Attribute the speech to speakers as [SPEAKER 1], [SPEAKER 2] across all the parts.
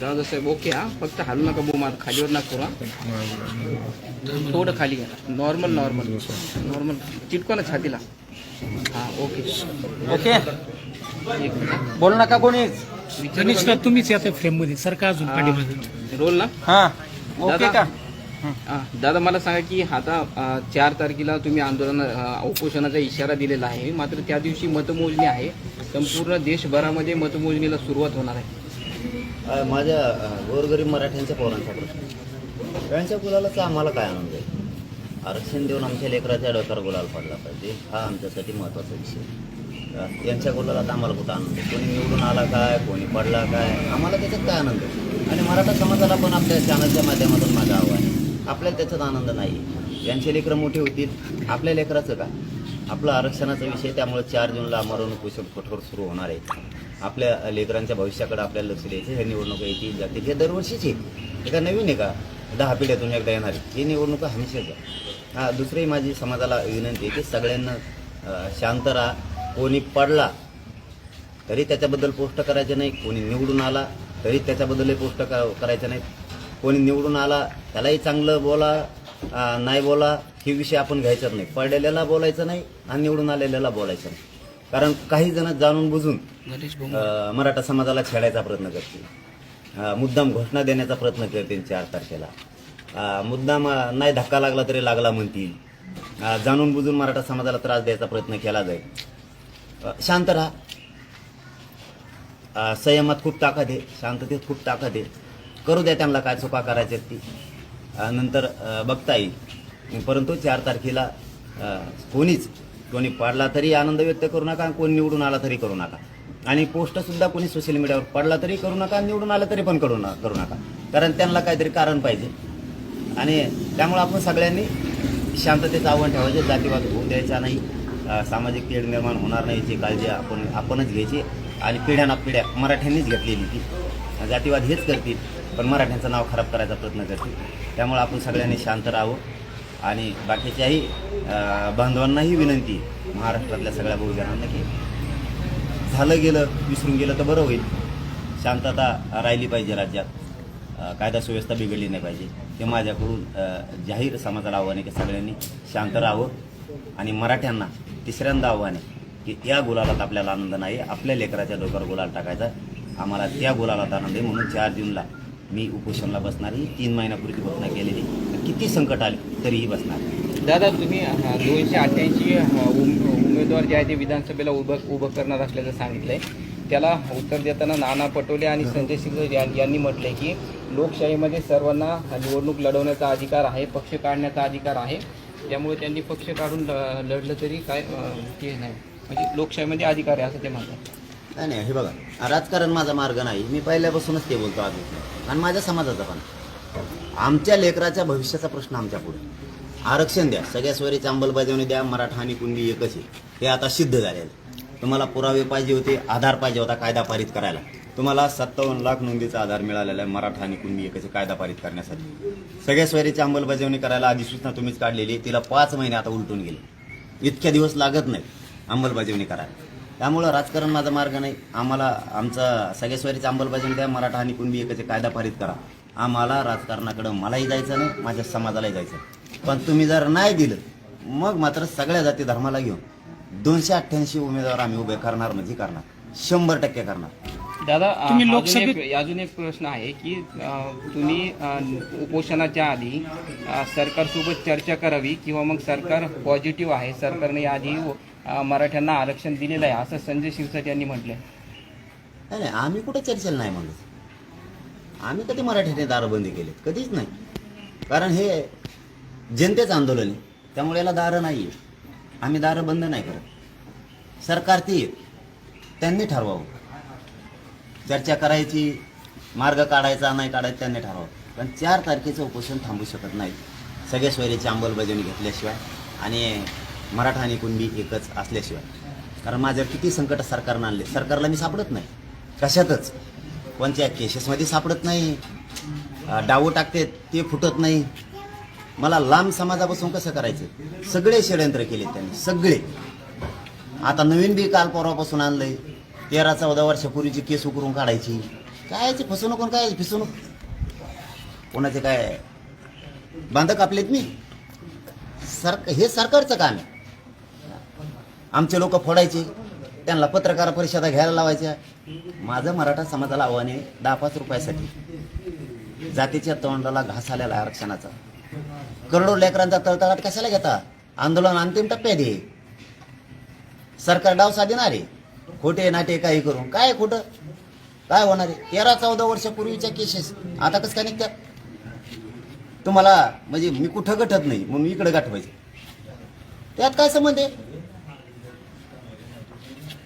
[SPEAKER 1] Dada Saheb okay हा. फक्त हालू नका बुमा खालीवर नका करू हा. थोडं खाली घ्या. नॉर्मल नॉर्मल नॉर्मल चिटको ना छातीला. हा ओके
[SPEAKER 2] ओके बोलू नका कोणीच.
[SPEAKER 3] गणेश
[SPEAKER 1] का
[SPEAKER 3] तुम्हीच या फ्रेममध्ये सरका अजून? पाठीमागे.
[SPEAKER 1] रोल ना.
[SPEAKER 2] हा. ओके
[SPEAKER 1] दादा.
[SPEAKER 2] का?
[SPEAKER 1] हा, दादा मला सांगा की आता अ, चार तारखेला तुम्ही आंदोलन अ, उपोषणाचा इशारा दिलेला आहे. मात्र त्या दिवशी मतमोजणी आहे. संपूर्ण देशभरामध्ये मतमोजणीला सुरुवात होणार आहे.
[SPEAKER 4] माझ्या गोरगरीब मराठ्यांच्या पोरांचा प्रश्न. त्यांच्या गुलालाचा आम्हाला काय आनंद आहे? आरक्षण देऊन आमच्या लेकराच्या डोक्यावर गुलाल पडला पाहिजे हा आमच्यासाठी महत्त्वाचा विषय त्यांच्या यांच्या गुलालात आम्हाला कुठं आनंद आहे? कोणी निवडून आला काय कोणी पडला काय? आम्हाला त्याच्यात काय आनंद आहे? आणि मराठा समाजाला पण आपल्या चॅनलच्या माध्यमातून माझा आव्हान आहे. आपल्याला त्याच्यात आनंद नाही यांचे लेकरं मोठी होतील. आपल्या लेकराचं काय? आपला आरक्षणाचा विषय त्यामुळे चार जूनला आमरण उपोषण कठोर सुरू होणार आहे. आपल्या लेकरांच्या भविष्याकडे आपल्याला लक्ष द्यायचं हे निवडणुका येतील जातील. हे दरवर्षीची आहे. हे नवीन आहे का? दहा पिढ्यातून एकदा येणार आहे. ही निवडणुका हमेशाच आहे हा दुसरी माझी समाजाला विनंती आहे की सगळ्यांना शांत राहा. कोणी पडला तरी त्याच्याबद्दल पोस्ट करायचे नाही. कोणी निवडून आला तरी त्याच्याबद्दलही पोस्ट करायचं नाही. कोणी निवडून आला त्यालाही चांगलं बोला. नाही बोला हे विषय आपण घ्यायचाच नाही. पडलेल्याला बोलायचं नाही आणि निवडून आलेल्याला बोलायचं नाही. कारण काही जण जाणून बुजून मराठा समाजाला छेडायचा प्रयत्न करतील. मुद्दाम घोषणा देण्याचा प्रयत्न करतील चार तारखेला. मुद्दाम नाही धक्का लागला तरी लागला म्हणतील. जाणून बुजून मराठा समाजाला त्रास द्यायचा प्रयत्न केला जाईल. शांत राहा. संयमात खूप ताकद आहे शांततेत खूप ताकद आहे. करू द्या त्यांना काय चुका करायच्या ती. नंतर बघता येईल परंतु चार तारखेला कोणीच कोणी पाडला तरी आनंद व्यक्त करू नका कोणी निवडून आला तरी करू नका. आणि पोस्टसुद्धा कोणी सोशल मीडियावर पडला तरी करू नका आणि निवडून आला तरी पण करू न करू नका. कारण त्यांना काहीतरी कारण पाहिजे. आणि त्यामुळे आपण सगळ्यांनी शांततेचं आव्हान ठेवायचे जातीवाद होऊ द्यायचा नाही सामाजिक तेढ निर्माण होणार नाही याची काळजी आपण आपणच घ्यायची. आणि पिढ्याना पिढ्या मराठ्यांनीच घेतलेली ती. जातीवाद हेच करतील. पण मराठ्यांचं नाव खराब करायचा प्रयत्न करतील. त्यामुळे आपण सगळ्यांनी शांत राहावं. आणि बाकीच्याही बांधवांनाही विनंती महाराष्ट्रातल्या सगळ्या बहुजनांना की झालं गेलं विसरून गेलं तर बरं होईल. शांतता राहिली पाहिजे राज्यात. कायदा सुव्यवस्था बिघडली नाही पाहिजे. हे माझ्याकडून जाहीर समाजाला आव्हान आहे की सगळ्यांनी शांत राहावं. आणि मराठ्यांना तिसऱ्यांदा आव्हान आहे की या गुलालात आपल्याला आनंद नाही. आपल्या लेकराच्या डोक्यावर गुलाल टाकायचा. आम्हाला त्या गुलालात आनंद आहे. म्हणून चार जूनला मी उपोषणला बसणार ही तीन महिन्यापूर्वी घोषणा केलेली. किती संकट आले तरीही बसणार
[SPEAKER 1] दादा तुम्ही दोनशे अठ्ठ्याऐंशी उम- उमेदवार जे आहे ते विधानसभेला उभं उभं करणार असल्याचं सांगितलंय. त्याला उत्तर देताना नाना पटोले आणि संजय सिंग यांनी म्हटलंय की लोकशाहीमध्ये सर्वांना निवडणूक लढवण्याचा अधिकार आहे पक्ष काढण्याचा अधिकार आहे. त्यामुळे त्यांनी पक्ष काढून ल- लढलं तरी काय ते नाही. म्हणजे लोकशाहीमध्ये अधिकार आहे असं ते म्हणतात.
[SPEAKER 4] नाही नाही हे बघा. राजकारण माझा मार्ग नाही. मी पहिल्यापासूनच ते बोलतो आधी. आणि माझ्या समाजाचा पण. आमच्या लेकराच्या भविष्याचा प्रश्न आमच्या पुढे. आरक्षण द्या. सगळ्या स्वरीची अंमलबजावणी द्या. मराठा आणि कुणबी एकच आहे. हे आता सिद्ध झालेलं आहे. तुम्हाला पुरावे पाहिजे होते आधार पाहिजे होता कायदा पारित करायला. तुम्हाला सत्तावन्न लाख नोंदीचा आधार मिळालेला आहे मराठा आणि कुणबी एकच कायदा पारित करण्यासाठी. सगळ्या स्वरीची अंमलबजावणी करायला अधिसूचना तुम्हीच काढलेली तिला पाच महिने आता उलटून गेले. इतक्या दिवस लागत नाही अंमलबजावणी करायला. त्यामुळं राजकारण माझा मार्ग नाही. आम्हाला आमचा सगळ्या स्वरीची अंमलबजावणी द्या मराठा आणि कुणबी एकच कायदा पारित करा. आम्हाला राजकारणाकडं मलाही जायचं नाही माझ्या समाजालाही जायचं. पण तुम्ही जर नाही दिलं मग मात्र सगळ्या जाती धर्माला घेऊन दोनशे अठ्ठ्याऐंशी उमेदवार आम्ही उभे करणार म्हणजे करणार. शंभर टक्के करणार.
[SPEAKER 1] दादा
[SPEAKER 3] तुम्ही
[SPEAKER 1] अजून
[SPEAKER 3] लोकसभेत-
[SPEAKER 1] एक- अजून एक प्रश्न आहे की तुम्ही उपोषणाच्या आधी सरकारसोबत चर्चा करावी किंवा मग सरकार पॉझिटिव्ह आहे सरकारने आधी मराठ्यांना आरक्षण दिलेलं आहे असं संजय शिरसाट यांनी म्हटलंय.
[SPEAKER 4] नाही नाही आम्ही कुठे चर्चेला नाही म्हणत. आम्ही कधी मराठ्याने दारबंदी केली? कधीच नाही. कारण हे जनतेचं आंदोलन आहे. त्यामुळे याला दारं नाही आहे आम्ही दारं बंद नाही करत. सरकार ती त्यांनी ठरवावं. चर्चा करायची मार्ग काढायचा नाही काढायचा त्यांनी ठरवावं. पण चार तारखेचं उपोषण थांबू शकत नाही. सगळ्या सोयरीची अंमलबजावणी घेतल्याशिवाय. आणि मराठा आणि कुणबी एकच असल्याशिवाय. कारण माझ्यावर किती संकट सरकारनं आणले. सरकारला मी सापडत नाही. कशातच. कोणत्या केसेसमध्ये सापडत नाही. अं, डावं टाकते ते फुटत नाही. मला लांब समाजापासून कसं करायचं? सगळे षडयंत्र केले त्यांनी. सगळे. आता नवीन बी काल परवापासून आणलंय. तेरा चौदा वर्षापूर्वीची केस उकरून काढायची. कायची फसवणूक कोण काय फसवणूक. कोणाचे काय बांधक आपलेत मी? सर हे सरकारचं काम आहे. आमचे लोक फोडायचे त्यांना पत्रकार परिषदा घ्यायला लावायच्या. माझं मराठा समाजाला आव्हान आहे दहा पाच रुपयासाठी. जातीच्या तोंडाला घास आलेला आरक्षणाचा. करोडो लेकरांचा तळतळाट कशाला घेता? आंदोलन अंतिम टप्प्यात आहे. सरकार डाव साधणार आहे. खोटे नाटे काही करून. काय खोटं? काय होणार आहे? तेरा चौदा वर्षापूर्वीच्या केसेस. आता कसं काय निघतात? तुम्हाला म्हणजे मी कुठं गटत नाही म्हणून इकडे गाठवायचे. त्यात काय संबंध आहे?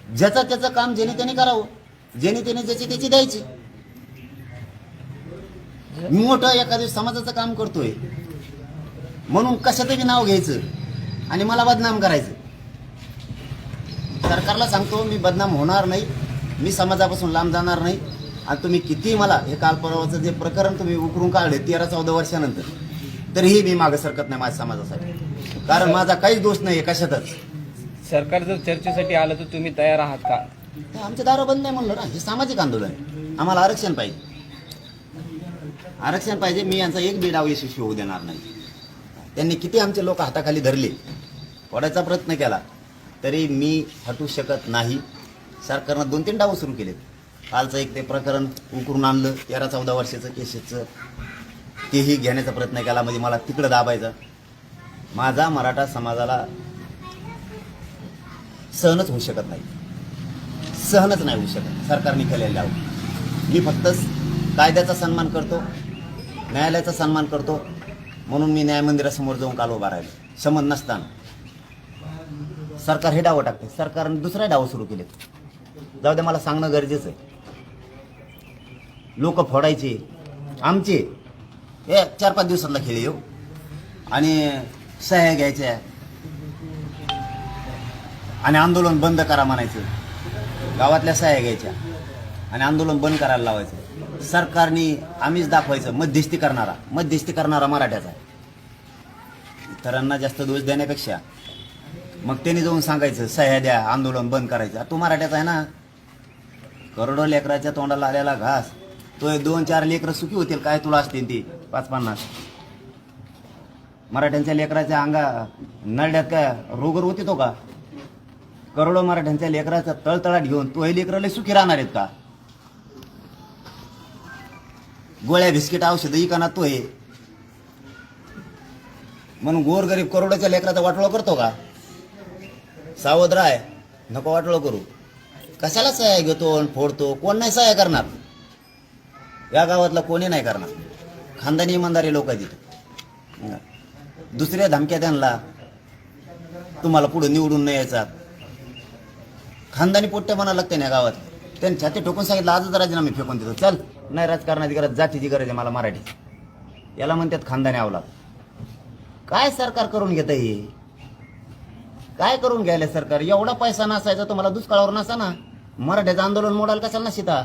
[SPEAKER 4] ज्याचं त्याचं काम ज्याने त्याने करावं ज्याने त्याने ज्याची त्याची द्यायची. मी मोठं एखाद्या समाजाचं काम करतोय म्हणून कशातही नाव घ्यायचं आणि मला बदनाम करायचं. सरकारला सांगतो मी बदनाम होणार नाही मी समाजापासून लांब जाणार नाही आणि तुम्ही किती मला हे काल परवाचं जे प्रकरण तुम्ही उकरून काढले तेरा चौदा वर्षानंतर तरीही मी मागे सरकत नाही माझ्या समाजासाठी. कारण माझा काहीच दोष नाही कशातच.
[SPEAKER 1] सरकार जर चर्चेसाठी आलं तर तुम्ही तयार आहात का?
[SPEAKER 4] ते आमचे दारं बंद नाही म्हणलं ना. हे सामाजिक आंदोलन आहे. आम्हाला आरक्षण पाहिजे. आरक्षण पाहिजे. मी यांचा एक बी डाव यशस्वी होऊ देणार नाही. त्यांनी किती आमचे लोक हाताखाली धरले? पडायचा प्रयत्न केला. तरी मी हटू शकत नाही. सरकारनं दोन तीन डाव सुरू केलेत. कालचं एक ते प्रकरण उकरून आणलं. तेरा चौदा वर्षाचं केसेसचं तेही घेण्याचा प्रयत्न केला. म्हणजे मला तिकडं दाबायचं. माझा मराठा समाजाला सहनच होऊ शकत नाही. सहनच नाही होऊ शकत. सरकारने केलेल्या मी फक्त कायद्याचा सन्मान करतो न्यायालयाचा सन्मान करतो म्हणून मी न्यायमंदिरासमोर जाऊन काल उभा राहिलो. समज नसताना. सरकार हे डावं टाकते सरकारने दुसरा डावं सुरू केलेत. जाऊ दे मला सांगणं गरजेचं आहे. लोक फोडायचे. आमचे. हे चार पाच दिवसातला खेळ येऊ हो. आणि सह्या घ्यायच्या. आणि आंदोलन बंद करा म्हणायचं. गावातल्या सह्या घ्यायच्या आणि आंदोलन बंद करायला लावायचं. सरकारने आम्हीच दाखवायचं मध्यस्थी करणारा मध्यस्थी करणारा मराठ्याचा आहे. इतरांना जास्त दोष देण्यापेक्षा मग त्यांनी जाऊन सांगायचं सह्या द्या आंदोलन बंद करायचं. तो मराठ्याचा आहे ना. करोडो लेकराच्या तोंडाला आलेला घास. तो दोन चार लेकरं सुखी होतील काय तुला असतील ती? पाच पन्नास. मराठ्यांच्या लेकराच्या अंगा नरड्यात काय रोगर होती तो का? करोडो मराठ्यांच्या लेकराचा तळतळाट घेऊन तो हे लेकराला सुखी राहणार आहेत का? गोळ्या बिस्किट औषध इकाना तो हे. म्हणून गोरगरीब करोडोच्या लेकराचा वाटोळा करतो का? सावध राय नको वाटोळं करू. कशाला सहाय्य घेतो आणि फोडतो? कोण नाही सहाय्य करणार? या गावातला कोणी नाही करणार? खानदानी इमानदारी लोक आहेत दुसऱ्या धमक्या त्यांना. तुम्हाला पुढे निवडून नाही यायचा. खानदानी पोट्टे म्हणायला लागते ना गावात. त्यांनी छाती ठोकून सांगितलं आजच राजीनामे फेकून देतो. चल. नाही राजकारणाची गरज जातीची गरज आहे मला मराठी. याला म्हणतात खानदानी आवला काय सरकार करून घेत हे? काय करून घ्यायला सरकार? एवढा पैसा नसायचा तुम्हाला दुष्काळावर नसा ना मराठ्याचं आंदोलन मोडायला कशाला नशिता?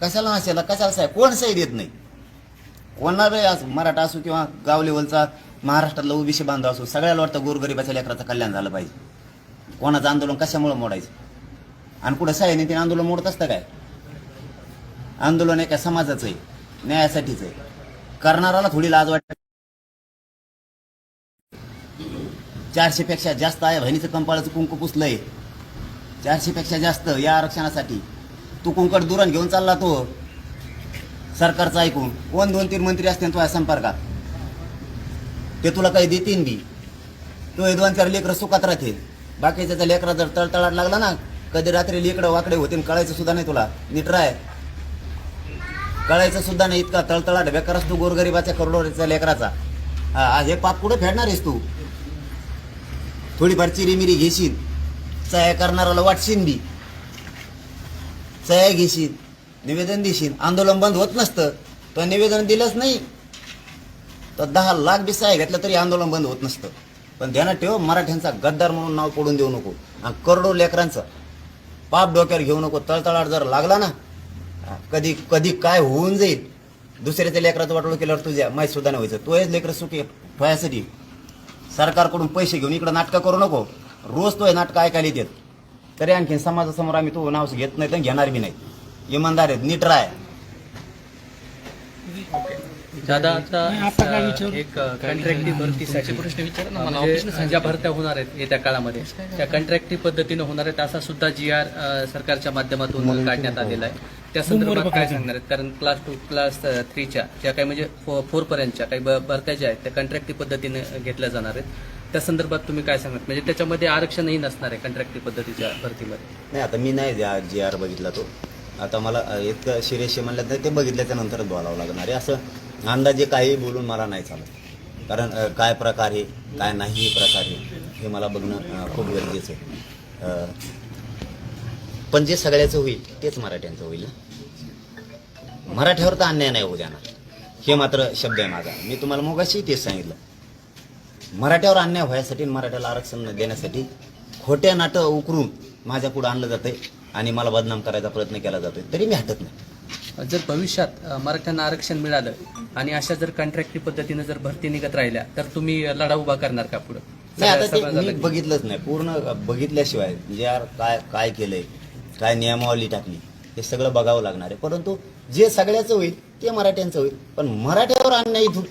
[SPEAKER 4] कशाला नसेला कशाला साहेब? कोण सही देत नाही? कोणाला असो मराठा असो किंवा गाव लेवलचा महाराष्ट्रातला ओबीसी बांधव असो सगळ्याला वाटतं गोरगरिबाच्या लेकराचं कल्याण झालं पाहिजे. कोणाचं आंदोलन कशामुळे मोडायचं? आणि कुठं साहेब ते आंदोलन मोडत असतं काय? आंदोलन एका समाजाचं आहे न्यायासाठीच आहे. करणाराला थोडी लाज वाटते. चारशे पेक्षा जास्त आहे बहिणीचं कंपाळाचं कुंकू पुसलंय. चारशे पेक्षा जास्त या आरक्षणासाठी. तू कुंकड दुरण घेऊन चालला तो. सरकारचं ऐकून. कोण दोन तीन मंत्री असतील तुझ्या संपर्कात? ते तुला काही देतीन बी. तो हे दोन चार लेकरं सुखात राहतील. बाकीच्या लेकरा जर तळतळाट लागला ना कधी रात्री लेकडं वाकडे होतील कळायचं सुद्धा नाही तुला. नीट राय कळायचं सुद्धा नाही इतका तळतळाट बेकार असतो गोरगरिबाच्या करोडोच्या लेकराचा. हा आज हे पाप कुठे फेडणार आहेस तू? थोडीफार चिरीमिरी घेशील. चया करणाऱ्याला वाटशील बी. सह्या घेशील निवेदन देशील. आंदोलन बंद होत नसतं. तो निवेदन दिलंच नाही. तर दहा लाख बी सह्या घेतलं तरी आंदोलन बंद होत नसतं. पण ध्यानात ठेव मराठ्यांचा गद्दार म्हणून नाव पडून देऊ नको. आणि करोडो लेकरांचं पाप डोक्यावर घेऊ नको. तळतळाट जर लागला ना कधी कधी काय होऊन जाईल. दुसऱ्याच्या लेकराचं वाटलं केल्यावर तुझ्या माहीत सुद्धा नाही व्हायचं. तो हेच लेकरं सुखी ठेवायसाठी सरकारकडून पैसे घेऊन इकडं नाटकं करू नको. रोज तो हे नाटकं ऐकायला येतात. तरी आणखीन समाजासमोर आम्ही तो नाव घेत नाही तर घेणार बी नाही. इमानदार आहेत नीट राय
[SPEAKER 3] दादा आता एक कंट्रॅक्टी भरतीसाठी म्हणजे ज्या भरत्या होणार आहेत येत्या काळामध्ये. त्या कंट्रॅक्टी पद्धतीनं होणार आहेत असा सुद्धा जी आर सरकारच्या माध्यमातून काढण्यात आलेला आहे. त्या संदर्भात काय सांगणार आहेत? कारण क्लास टू क्लास थ्रीच्या ज्या काही म्हणजे फोर पर्यंतच्या काही भरत्या ज्या आहेत त्या कंट्रॅक्टी पद्धतीने घेतल्या जाणार आहेत. त्या संदर्भात तुम्ही काय सांगणार? म्हणजे त्याच्यामध्ये आरक्षणही नसणार आहे कंट्रॅक्टी पद्धतीच्या भरतीमध्ये.
[SPEAKER 4] नाही आता मी नाही जी आर बघितला तो. आता मला इतकं शिरेशी म्हणलं तर ते बघितल्याच्या नंतरच बोलावं लागणार आहे. असं अंदाजे काही बोलून मला नाही चालत. कारण काय प्रकार आहे काय नाही प्रकार आहे हे मला बघणं खूप गरजेचं आहे. पण जे सगळ्याचं होईल तेच मराठ्यांचं होईल ना. मराठ्यावर तर अन्याय नाही होऊ देणार. हे मात्र शब्द आहे माझा. मी तुम्हाला मोगाशी तेच सांगितलं. मराठ्यावर अन्याय व्हायसाठी मराठ्याला आरक्षण देण्यासाठी खोट्या नाटं उकरून माझ्या पुढे आणलं जातंय आणि मला बदनाम करायचा प्रयत्न केला जातोय तरी मी हटत नाही.
[SPEAKER 3] जर भविष्यात मराठ्यांना आरक्षण मिळालं आणि अशा जर कॉन्ट्रॅक्टी पद्धतीने जर भरती निघत राहिल्या तर तुम्ही लढा उभा करणार का पुढे?
[SPEAKER 4] नाही आता ते मी बघितलंच नाही. पूर्ण बघितल्याशिवाय जे यार काय काय केलंय काय नियमावली टाकली हे सगळं बघावं लागणार आहे. परंतु जे सगळ्याचं होईल ते मराठ्यांचं होईल. पण मराठ्यावर अन्याय इथून